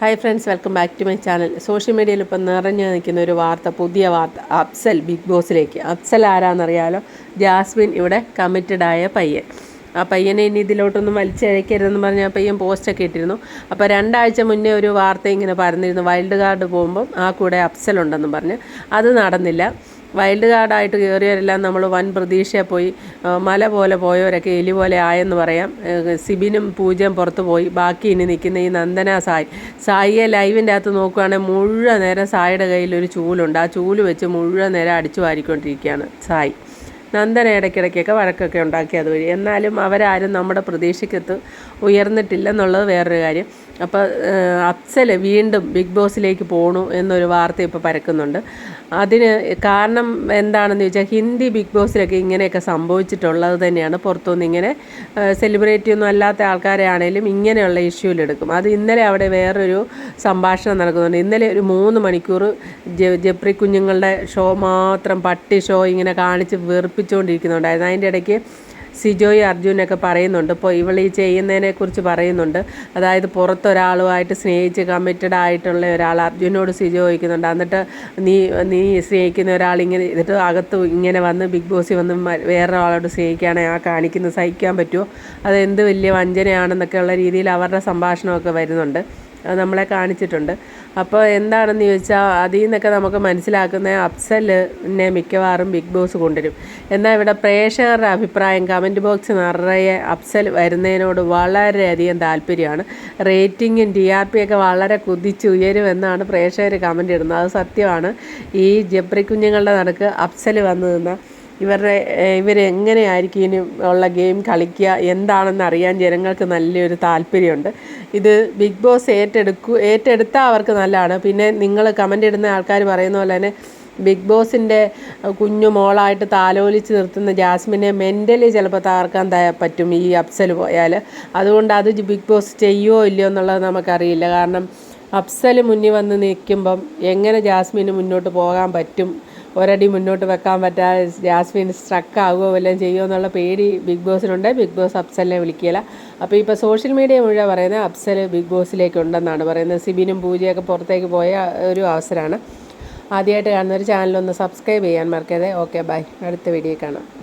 Hi friends welcome back to my channel social മീഡിയയിൽ ഇപ്പം നിറഞ്ഞു നിൽക്കുന്ന ഒരു വാർത്ത പുതിയ വാർത്ത അഫ്സൽ ബിഗ് ബോസിലേക്ക്. അഫ്സൽ ആരാന്നറിയാലോ? ജാസ്മിൻ ഇവിടെ കമ്മിറ്റഡ് ആയ പയ്യൻ. ആ പയ്യനെ ഇനി ഇതിലോട്ടൊന്നും വലിച്ചഴക്കരുതെന്ന് പറഞ്ഞ് ആ പയ്യൻ പോസ്റ്റൊക്കെ ഇട്ടിരുന്നു. അപ്പോൾ രണ്ടാഴ്ച മുന്നേ ഒരു വാർത്ത ഇങ്ങനെ പറഞ്ഞിരുന്നു വൈൽഡ് കാർഡ് പോകുമ്പം ആ കൂടെ അഫ്സൽ ഉണ്ടെന്ന് പറഞ്ഞ്. അത് നടന്നില്ല. വൈൽഡ് കാർഡായിട്ട് കയറിയവരെല്ലാം നമ്മൾ വൻ പ്രതീക്ഷ പോയി. മല പോലെ പോയവരൊക്കെ എലി പോലെ ആയെന്ന് പറയാം. സിബിനും പൂജയും പുറത്ത് പോയി. ബാക്കി ഇനി നിൽക്കുന്ന ഈ നന്ദന സായി. സായിയെ ലൈവിന്റെ അകത്ത് നോക്കുകയാണെങ്കിൽ മുഴുവൻ നേരം സായിയുടെ കയ്യിൽ ഒരു ചൂലുണ്ട്. ആ ചൂൽ വെച്ച് മുഴുവൻ നേരം അടിച്ചു വാരിക്കൊണ്ടിരിക്കുകയാണ് സായി. നന്ദന ഇടയ്ക്കിടയ്ക്കൊക്കെ വഴക്കൊക്കെ ഉണ്ടാക്കി അതുവഴി എന്നാലും അവരാരും നമ്മുടെ പ്രതീക്ഷയ്ക്കത്ത് ഉയർന്നിട്ടില്ലെന്നുള്ളത് വേറൊരു കാര്യം. അപ്പോൾ അഫ്സൽ വീണ്ടും ബിഗ് ബോസിലേക്ക് പോണു എന്നൊരു വാർത്ത ഇപ്പോൾ പരക്കുന്നുണ്ട്. അതിന് കാരണം എന്താണെന്ന് ചോദിച്ചാൽ ഹിന്ദി ബിഗ് ബോസിലൊക്കെ ഇങ്ങനെയൊക്കെ സംഭവിച്ചിട്ടുള്ളത് തന്നെയാണ്. പുറത്തുനിന്ന് ഇങ്ങനെ സെലിബ്രിറ്റി ഒന്നും അല്ലാത്ത ആൾക്കാരെ ആണെങ്കിലും ഇങ്ങനെയുള്ള ഇഷ്യൂലെടുക്കും അത് ഇന്നലെ അവിടെ വേറൊരു സംഭാഷണം നടക്കുന്നുണ്ട്. ഇന്നലെ ഒരു മൂന്ന് മണിക്കൂർ ജപ്രി കുഞ്ഞുങ്ങളുടെ ഷോ മാത്രം പട്ടി ഷോ ഇങ്ങനെ കാണിച്ച് വെറുപ്പിച്ചുകൊണ്ടിരിക്കുന്നുണ്ടായിരുന്നു അതിന്റെ ഇടയ്ക്ക് സിജോയ് അർജുനൊക്കെ പറയുന്നുണ്ട്. ഇപ്പോൾ ഇവൾ ഈ ചെയ്യുന്നതിനെക്കുറിച്ച് പറയുന്നുണ്ട്. അതായത് പുറത്തൊരാളുമായിട്ട് സ്നേഹിച്ച് കമ്മിറ്റഡ് ആയിട്ടുള്ള ഒരാൾ അർജുനോട് സിജോ ചോദിക്കുന്നുണ്ട്. എന്നിട്ട് നീ നീ സ്നേഹിക്കുന്ന ഒരാൾ ഇങ്ങനെ എന്നിട്ട് അകത്ത് ഇങ്ങനെ വന്ന് ബിഗ് ബോസിൽ വന്ന് വേറൊരാളോട് സ്നേഹിക്കുകയാണെങ്കിൽ ആ കാണിക്കുന്നത് സഹിക്കാൻ പറ്റുമോ? അത് എന്ത് വലിയ വഞ്ചനയാണെന്നൊക്കെ ഉള്ള രീതിയിൽ അവരുടെ സംഭാഷണമൊക്കെ വരുന്നുണ്ട്. നമ്മളെ കാണിച്ചിട്ടുണ്ട്. അപ്പോൾ എന്താണെന്ന് ചോദിച്ചാൽ അതിൽ നിന്നൊക്കെ നമുക്ക് മനസ്സിലാക്കുന്ന അപ്സലിനെ മിക്കവാറും ബിഗ് ബോസ് കൊണ്ടുവരും. എന്നാൽ ഇവിടെ പ്രേക്ഷകരുടെ അഭിപ്രായം കമന്റ് ബോക്സ് നിറയെ അപ്സൽ വരുന്നതിനോട് വളരെയധികം താല്പര്യമാണ്. റേറ്റിങ്ങും ടി ആർ പി ഒക്കെ വളരെ കുതിച്ചുയരുമെന്നാണ് പ്രേക്ഷകർ കമന്റ് ഇടുന്നത്. അത് സത്യമാണ്. ഈ ജബ്രി കുഞ്ഞുങ്ങളുടെ നടക്ക് അപ്സൽ വന്നു നിന്ന ഇവരുടെ ഇവരെങ്ങനെയായിരിക്കും ഇനി ഉള്ള ഗെയിം കളിക്കുക? എന്താണെന്ന് അറിയാൻ ജനങ്ങൾക്ക് നല്ലൊരു താല്പര്യമുണ്ട്. ഇത് ബിഗ് ബോസ് ഏറ്റെടുക്കൂ ഏറ്റെടുത്താൽ അവർക്ക് നല്ലതാണ്. പിന്നെ നിങ്ങൾ കമന്റ് ഇടുന്ന ആൾക്കാർ പറയുന്ന പോലെ തന്നെ ബിഗ് ബോസിന്റെ കുഞ്ഞു മോളായിട്ട് താലോലിച്ച് നിർത്തുന്ന ജാസ്മിനെ മെന്റലി ചിലപ്പോൾ തകർക്കാൻ പറ്റും ഈ അപ്സൽ പോയാൽ അതുകൊണ്ട് അത് ബിഗ് ബോസ് ചെയ്യുമോ ഇല്ലയോ എന്നുള്ളത് നമുക്കറിയില്ല. കാരണം അപ്സൽ മുന്നിൽ വന്ന് നിൽക്കുമ്പം എങ്ങനെ ജാസ്മിന് മുന്നോട്ട് പോകാൻ പറ്റും? ഒരടി മുന്നോട്ട് വെക്കാൻ പറ്റാതെ ജാസ്മിൻ സ്ട്രക്ക് ആകുമോ വല്ലതും ചെയ്യുമോ എന്നുള്ള പേടി ബിഗ് ബോസിനുണ്ട്. ബിഗ് ബോസ് അപ്സലിനെ വിളിക്കില്ല അപ്പോൾ ഇപ്പോൾ സോഷ്യൽ മീഡിയ മുഴുവൻ പറയുന്നത് അപ്സൽ ബിഗ് ബോസിലേക്ക് ഉണ്ടെന്നാണ് പറയുന്നത്. സിബിനും പൂജയൊക്കെ പുറത്തേക്ക് പോയ ഒരു അവസരമാണ്. ആദ്യമായിട്ട് കാണുന്ന ഒരു ചാനലൊന്ന് സബ്സ്ക്രൈബ് ചെയ്യാൻ മറക്കരുത്. ഓക്കെ ബൈ അടുത്ത വീഡിയോ കാണാം.